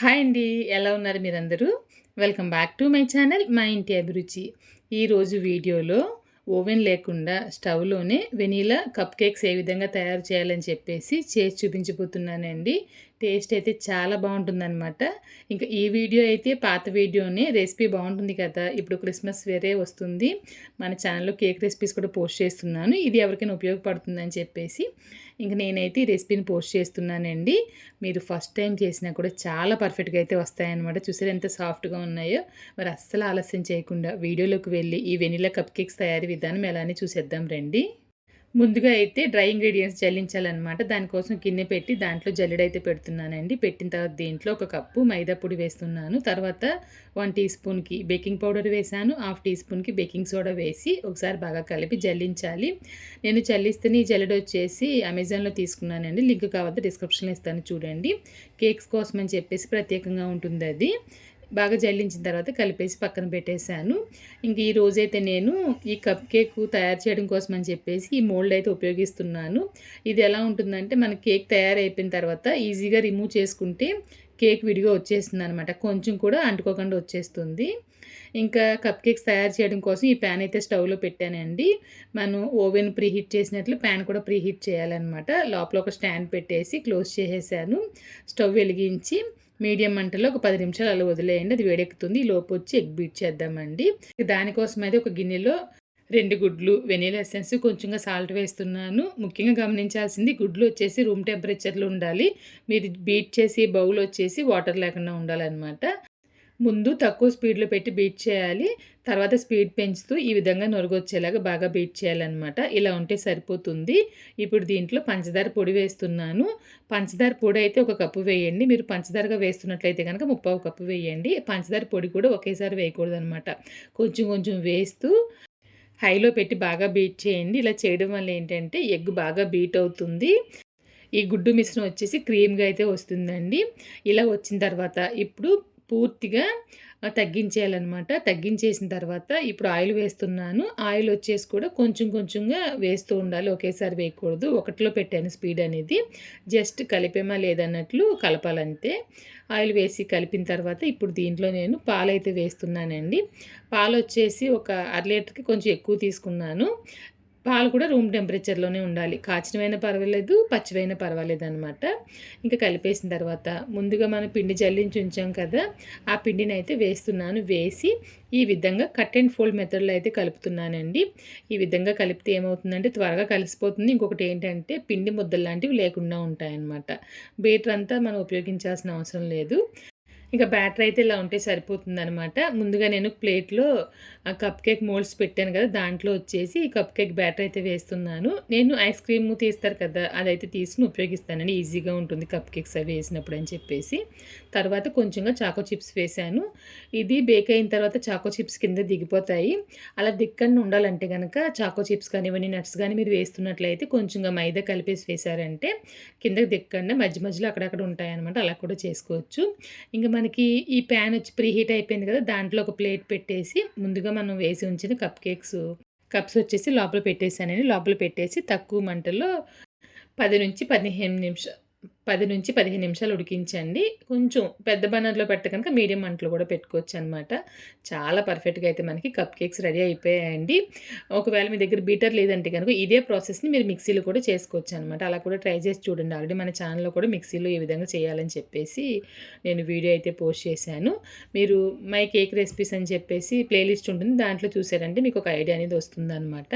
Hi అండి ఎలా ఉన్నారు మీరందరూ? Welcome back to my channel మా ఇంటి అభిరుచి. ఈరోజు వీడియోలో ఓవెన్ లేకుండా స్టవ్లోనే వెనీలా కప్ కేక్స్ ఏ విధంగా తయారు చేయాలని చెప్పేసి చేసి చూపించబోతున్నానండి. టేస్ట్ అయితే చాలా బాగుంటుందన్నమాట. ఇంకా ఈ వీడియో అయితే పాత వీడియోనే రెసిపీ బాగుంటుంది కదా ఇప్పుడు క్రిస్మస్ వేరే వస్తుంది. మన ఛానల్లో కేక్ రెసిపీస్ కూడా పోస్ట్ చేస్తున్నాను. ఇది ఎవరికైనా ఉపయోగపడుతుందని చెప్పేసి. ఇంక నేనైతే ఈ రెసిపీని పోస్ట్ చేస్తున్నానండి. మీరు ఫస్ట్ టైం చేసినా కూడా చాలా పర్ఫెక్ట్గా అయితే వస్తాయన్నమాట. చూసారు ఎంత సాఫ్ట్గా ఉన్నాయో. మరి అస్సలు ఆలస్యం చేయకుండా వీడియోలోకి వెళ్ళి ఈ వెనిలా కప్ కేక్స్ తయారీ విధానం ఎలానే చూసేద్దాం రండి. ముందుగా అయితే డ్రై ఇంగ్రీడియంట్స్ జల్లించాలన్నమాట. దానికోసం గిన్నె పెట్టి దాంట్లో జల్లెడైతే పెడుతున్నానండి. పెట్టిన తర్వాత దీంట్లో ఒక కప్పు మైదా పొడి వేస్తున్నాను. తర్వాత వన్ టీ స్పూన్కి బేకింగ్ పౌడర్ వేసాను హాఫ్ టీ స్పూన్కి బేకింగ్ సోడా వేసి ఒకసారి బాగా కలిపి జల్లించాలి. నేను చల్లిస్తేనే ఈ జల్లెడ వచ్చేసి అమెజాన్లో తీసుకున్నానండి. లింక్ కావాలంటే డిస్క్రిప్షన్లో ఇస్తాను చూడండి. కేక్స్ కోసం అని చెప్పేసి ప్రత్యేకంగా ఉంటుంది అది బాగా జల్లించిన తర్వాత కలిపేసి పక్కన పెట్టేశాను. ఇంక ఈ రోజైతే నేను ఈ కప్ కేక్ తయారు చేయడం కోసం అని చెప్పేసి ఈ మోల్డ్ అయితే ఉపయోగిస్తున్నాను. ఇది ఎలా ఉంటుందంటే మన కేక్ తయారైపోయిన తర్వాత ఈజీగా రిమూవ్ చేసుకుంటే కేక్ విడిగా వచ్చేస్తుంది అనమాట కొంచెం కూడా అంటుకోకుండా వచ్చేస్తుంది. ఇంకా కప్ కేక్స్ తయారు చేయడం కోసం ఈ ప్యాన్ అయితే స్టవ్లో పెట్టానండి. మనం ఓవెన్ ప్రీహీట్ చేసినట్లు ప్యాన్ కూడా ప్రీహీట్ చేయాలన్నమాట. లోపల ఒక స్టాండ్ పెట్టేసి క్లోజ్ చేసేసాను. స్టవ్ వెలిగించి మీడియం మంటలో ఒక పది నిమిషాలు అలా వదిలేయండి. అది వేడెక్కుతుంది. లోపు వచ్చి ఎగ్ బీట్ చేద్దామండి. దానికోసం అయితే ఒక గిన్నెలో రెండు గుడ్లు వెనీలా ఎసెన్స్ కొంచెంగా సాల్ట్ వేస్తున్నాను. ముఖ్యంగా గమనించాల్సింది గుడ్లు వచ్చేసి రూమ్ టెంపరేచర్లో ఉండాలి. మీరు బీట్ చేసి బౌల్ వచ్చేసి వాటర్ లేకుండా ఉండాలన్నమాట. ముందు తక్కువ స్పీడ్లో పెట్టి బీట్ చేయాలి. తర్వాత స్పీడ్ పెంచుతూ ఈ విధంగా నొరగొచ్చేలాగా బాగా బీట్ చేయాలన్నమాట. ఇలా ఉంటే సరిపోతుంది. ఇప్పుడు దీంట్లో పంచదార పొడి వేస్తున్నాను. పంచదార పొడి అయితే ఒక కప్పు వేయండి. మీరు పంచదారగా వేస్తున్నట్లయితే కనుక ముప్పావు కప్పు వేయండి. పంచదార పొడి కూడా ఒకేసారి వేయకూడదు అనమాట కొంచెం కొంచెం వేస్తూ హైలో పెట్టి బాగా బీట్ చేయండి. ఇలా చేయడం వల్ల ఏంటంటే ఎగ్ బాగా బీట్ అవుతుంది. ఈ గుడ్డు మిశ్రమం వచ్చేసి క్రీమ్గా అయితే వస్తుందండి. ఇలా వచ్చిన తర్వాత ఇప్పుడు పూర్తిగా తగ్గించేయాలన్నమాట. తగ్గించేసిన తర్వాత ఇప్పుడు ఆయిల్ వేస్తున్నాను. ఆయిల్ వచ్చేసి కూడా కొంచెం కొంచెంగా వేస్తూ ఉండాలి. ఒకేసారి వేయకూడదు. ఒకటిలో పెట్టాను స్పీడ్ అనేది. జస్ట్ కలిపేమా లేదన్నట్లు కలపాలంతే. ఆయిల్ వేసి కలిపిన తర్వాత ఇప్పుడు దీంట్లో నేను పాలు అయితే వేస్తున్నానండి. పాలు వచ్చేసి ఒక అర లీటర్కి కొంచెం ఎక్కువ తీసుకున్నాను. పాలు కూడా రూమ్ టెంపరేచర్లోనే ఉండాలి. కాచినవైనా పర్వాలేదు పచ్చివైనా పర్వాలేదు అనమాట ఇంకా కలిపేసిన తర్వాత ముందుగా మనం పిండి జల్లించి ఉంచాం కదా ఆ పిండిని అయితే వేస్తున్నాను వేసి ఈ విధంగా కట్ అండ్ ఫోల్డ్ మెథడ్లో అయితే కలుపుతున్నానండి. ఈ విధంగా కలిపితే ఏమవుతుందంటే త్వరగా కలిసిపోతుంది. ఇంకొకటి ఏంటంటే పిండి ముద్దలు లాంటివి లేకుండా ఉంటాయన్నమాట. బీటర్ అంతా మనం ఉపయోగించాల్సిన అవసరం లేదు. ఇంకా బ్యాటర్ అయితే ఇలా ఉంటే సరిపోతుంది అనమాట ముందుగా నేను ప్లేట్లో కప్ కేక్ మోల్డ్స్ పెట్టాను కదా దాంట్లో వచ్చేసి ఈ కప్ కేక్ బ్యాటర్ అయితే వేస్తున్నాను. నేను ఐస్ క్రీమ్ తీస్తారు కదా అదైతే తీసుకుని ఉపయోగిస్తానండి ఈజీగా ఉంటుంది కప్ కేక్స్ అవి వేసినప్పుడు అని చెప్పేసి. తర్వాత కొంచెంగా చాకో చిప్స్ వేసాను ఇది బేక్ అయిన తర్వాత చాకో చిప్స్ కింద దిగిపోతాయి. అలా దిక్కని ఉండాలంటే కనుక చాకో చిప్స్ కానివ్వండి నట్స్ కానీ మీరు వేస్తున్నట్లయితే కొంచెంగా మైదా కలిపేసి వేసారంటే కిందకి దిక్కండి మధ్య మధ్యలో అక్కడక్కడ ఉంటాయన్నమాట. అలా కూడా చేసుకోవచ్చు. ఇంకా మనకి ఈ ప్యాన్ వచ్చి ప్రీ హీట్ అయిపోయింది కదా దాంట్లో ఒక ప్లేట్ పెట్టేసి ముందుగా మనం వేసి ఉంచిన కప్ కేక్స్ కప్స్ వచ్చేసి లోపల పెట్టేసానని లోపల పెట్టేసి తక్కువ మంటల్లో పది నుంచి పదిహేను నిమిషాలు పది నుంచి పదిహేను నిమిషాలు ఉడికించండి. కొంచెం పెద్ద బనర్లో పెట్ట కనుక మీడియం మంటలు కూడా పెట్టుకోవచ్చు అనమాట చాలా పర్ఫెక్ట్గా అయితే మనకి కప్ కేక్స్ రెడీ అయిపోయాయండి. ఒకవేళ మీ దగ్గర బీటర్ లేదంటే కనుక ఇదే ప్రాసెస్ని మీరు మిక్సీలో కూడా చేసుకోవచ్చు అనమాట అలా కూడా ట్రై చేసి చూడండి. ఆల్రెడీ మన ఛానల్లో కూడా మిక్సీలో ఏ విధంగా చేయాలని చెప్పేసి నేను వీడియో అయితే పోస్ట్ చేశాను. మీరు మై కేక్ రెసిపీస్ అని చెప్పేసి ప్లేలిస్ట్ ఉంటుంది. దాంట్లో చూసారంటే మీకు ఒక ఐడియా అనేది వస్తుందన్నమాట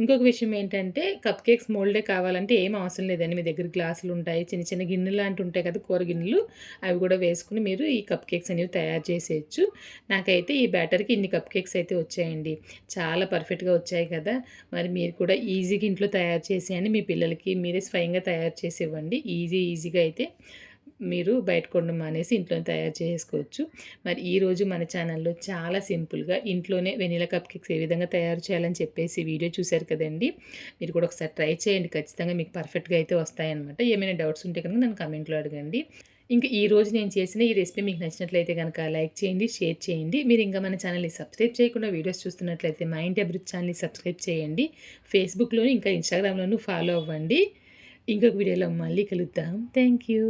ఇంకొక విషయం ఏంటంటే కప్ కేక్స్ మోల్డే కావాలంటే ఏం అవసరం లేదండి. మీ దగ్గర గ్లాసులు ఉంటాయి. చిన్న చిన్న గిన్నె లాంటి ఉంటాయి కదా కూర గిన్నెలు అవి కూడా వేసుకుని మీరు ఈ కప్ కేక్స్ అనేవి తయారు చేసేయచ్చు. నాకైతే ఈ బ్యాటర్కి ఇన్ని కప్ కేక్స్ అయితే వచ్చాయండి. చాలా పర్ఫెక్ట్గా వచ్చాయి కదా. మరి మీరు కూడా ఈజీగా ఇంట్లో తయారు చేసేయండి మీ పిల్లలకి మీరే స్వయంగా తయారు చేసి ఇవ్వండి. ఈజీ ఈజీగా అయితే మీరు బయట కొండం మానేసి ఇంట్లోనే తయారు చేసుకోవచ్చు. మరి ఈరోజు మన ఛానల్లో చాలా సింపుల్గా ఇంట్లోనే వెనీలా కప్ కేక్స్ ఏ విధంగా తయారు చేయాలని చెప్పేసి వీడియో చూశారు కదండి. మీరు కూడా ఒకసారి ట్రై చేయండి. ఖచ్చితంగా మీకు పర్ఫెక్ట్గా అయితే వస్తాయన్నమాట. ఏమైనా డౌట్స్ ఉంటే కనుక నన్ను కమెంట్లో అడగండి. ఇంకా ఈ రోజు నేను చేసిన ఈ రెసిపీ మీకు నచ్చినట్లయితే కనుక లైక్ చేయండి షేర్ చేయండి. మీరు ఇంకా మన ఛానల్ని సబ్స్క్రైబ్ చేయకుండా వీడియోస్ చూస్తున్నట్లయితే మా ఇంటి అభివృద్ధి ఛానల్ని సబ్స్క్రైబ్ చేయండి. ఫేస్బుక్లోను ఇంకా ఇన్స్టాగ్రామ్లోనూ ఫాలో అవ్వండి. ఇంకొక వీడియోలో మళ్ళీ కలుద్దాం. Thank you